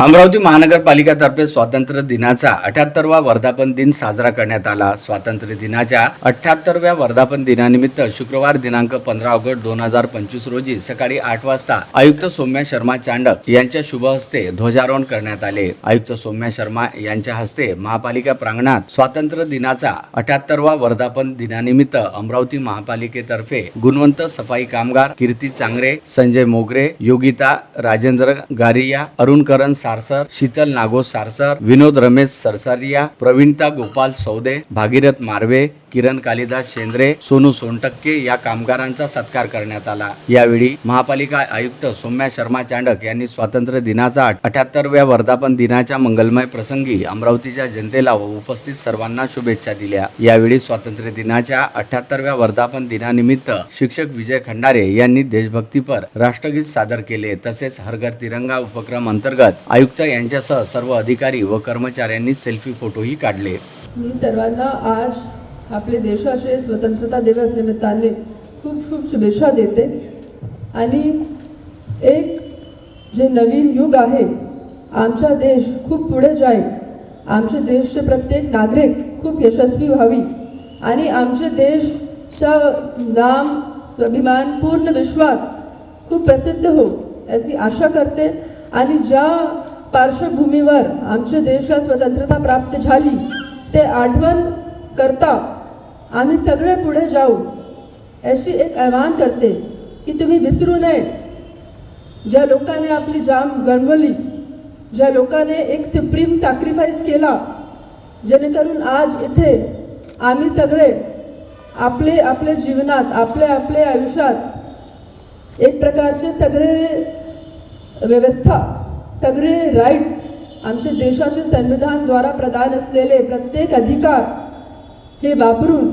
अमरावती महानगरपालिकातर्फे स्वातंत्र्य दिनाचा अठ्याहत्तरवा वर्धापन दिन साजरा करण्यात आला. स्वातंत्र्य दिनाच्या अठ्याहत्तरव्या वर्धापन दिनानिमित्त शुक्रवार दिनांक पंधरा ऑगस्ट दोन हजार पंचवीस रोजी सकाळी आठ वाजता आयुक्त सौम्या शर्मा चांडक यांच्या शुभ हस्ते ध्वजारोहण करण्यात आले. आयुक्त सौम्या शर्मा यांच्या हस्ते महापालिका प्रांगणात स्वातंत्र्य दिनाचा अठ्याहत्तरवा वर्धापन दिनानिमित्त अमरावती महापालिकेतर्फे गुणवंत सफाई कामगार कीर्ती चांगरे संजय मोगरे योगिता राजेंद्र गारिया अरुण करण सारसर शीतल नागो सारसर विनोद रमेश सरसारिया प्रवीणता गोपाल सौदे भागीरथ मार्वे किरण कालिदास शेंद्रे सोनू सोनटक्के या कामगारांचा सत्कार करण्यात आला. यावेळी महापालिका आयुक्त सौम्या शर्मा चांडक यांनी स्वातंत्र्य दिनाचा अठ्याहत्तरव्या वर्धापन दिनाच्या मंगलमय प्रसंगी अमरावतीच्या जनतेला व उपस्थित सर्वांना शुभेच्छा दिल्या. यावेळी स्वातंत्र्य दिनाच्या अठ्याहत्तरव्या वर्धापन दिनानिमित्त शिक्षक विजय खंडारे यांनी देशभक्तीपर राष्ट्रगीत सादर केले. तसेच हरघर तिरंगा उपक्रम अंतर्गत आयुक्त यांच्यासह सर्व अधिकारी व कर्मचाऱ्यांनी सेल्फी फोटोही काढले. मी सर्वांना आज आपले देशाचे स्वतंत्रता दिवस निमित्ताने खूप खूप शुभेच्छा देते. आणि एक जे नवीन युग आहे आमचा देश खूप पुढे जाईल. आमचे देशचे प्रत्येक नागरिक खूप यशस्वी व्हावी. आणि आमचे देशचा नाम स्वाभिमान पूर्ण विश्वात खूप प्रसिद्ध हो अशी आशा करते. आणि ज्या पार्श्वभूमीवर आमच्या देशला स्वतंत्रता प्राप्त झाली ते आठवण करता आम्ही सगळे पुढे जाऊ. अशी एक आव्हान करते की तुम्ही विसरू नये. ज्या लोकांनी आपली जाम गणवली ज्या लोकांनी एक सुप्रीम सॅक्रिफाईस केला जेणेकरून आज इथे आम्ही सगळे आपले आपल्या जीवनात आपल्या आपल्या आयुष्यात एक प्रकारचे सगळे व्यवस्था सगळे राईट्स आमच्या देशाचे संविधानद्वारा प्रदान असलेले प्रत्येक अधिकार हे वापरून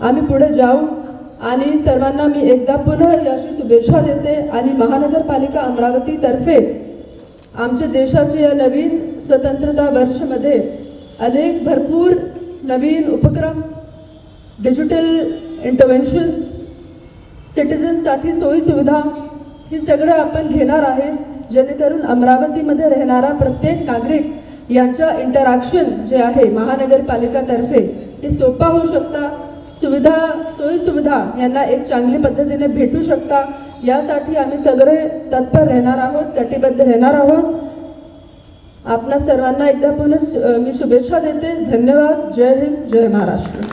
आम्ही पुढे जाऊ आणि सर्वांना मी एकदा पुन्हा याची शुभेच्छा देते आणि महानगरपालिका अमरावतीतर्फे आमच्या देशाच्या या नवीन स्वतंत्रता वर्षमध्ये अनेक भरपूर नवीन उपक्रम डिजिटल इंटरव्हेन्शन्स सिटिझनसाठी सोयीसुविधा हे सगळं आपण घेणार आहे. जेणेकरून अमरावतीमध्ये राहणारा प्रत्येक नागरिक यांच्या इंटरॅक्शन जे आहे महानगरपालिकातर्फे ते सोपा होऊ शकता. सुविधा सोयीसुविधा यांना एक चांगली पद्धतीने भेटू शकता. यासाठी आम्ही सगळे तत्पर राहणार आहोत कटिबद्ध राहणार आहोत. आपणा सर्वांना एकदा पुन्हा मी शुभेच्छा देते. धन्यवाद. जय हिंद जय महाराष्ट्र.